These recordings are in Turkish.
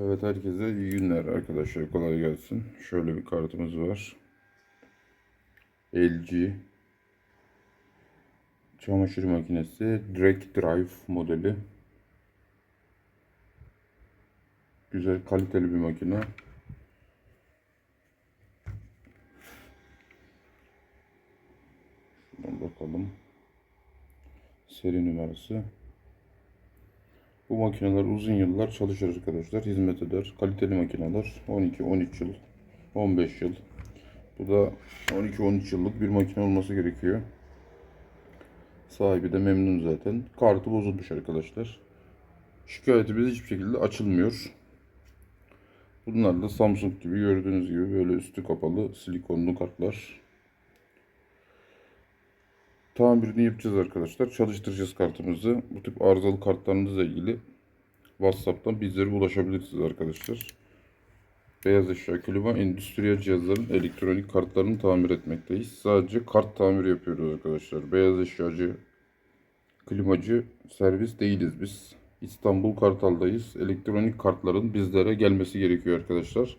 Evet herkese iyi günler arkadaşlar. Kolay gelsin. Şöyle bir kartımız var. LG çamaşır makinesi Direct Drive modeli. Güzel kaliteli bir makine. Şuradan bakalım. Seri numarası. Bu makineler uzun yıllar çalışır arkadaşlar. Hizmet eder. Kaliteli makineler. 12, 13 yıl, 15 yıl. Bu da 12-13 yıllık bir makine olması gerekiyor. Sahibi de memnun zaten. Kartı bozulmuş arkadaşlar. Şikayetimiz hiçbir şekilde açılmıyor. Bunlar da Samsung gibi gördüğünüz gibi böyle üstü kapalı silikonlu kartlar. Tamirini yapacağız arkadaşlar. Çalıştıracağız kartımızı. Bu tip arızalı kartlarınızla ilgili WhatsApp'tan bizlere ulaşabilirsiniz arkadaşlar. Beyaz eşya, klima, endüstriyel cihazların elektronik kartlarını tamir etmekteyiz. Sadece kart tamiri yapıyoruz arkadaşlar. Beyaz eşyacı, klimacı servis değiliz biz. İstanbul Kartal'dayız. Elektronik kartların bizlere gelmesi gerekiyor arkadaşlar.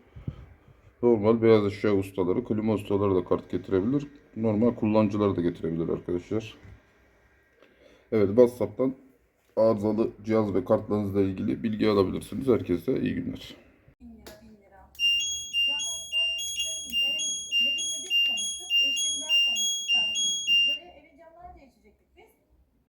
Normal beyaz eşya ustaları, klima ustaları da kart getirebilir. Normal kullanıcılar da getirebilir arkadaşlar. Evet WhatsApp'tan arızalı cihaz ve kartlarınızla ilgili bilgi alabilirsiniz. Herkese iyi günler.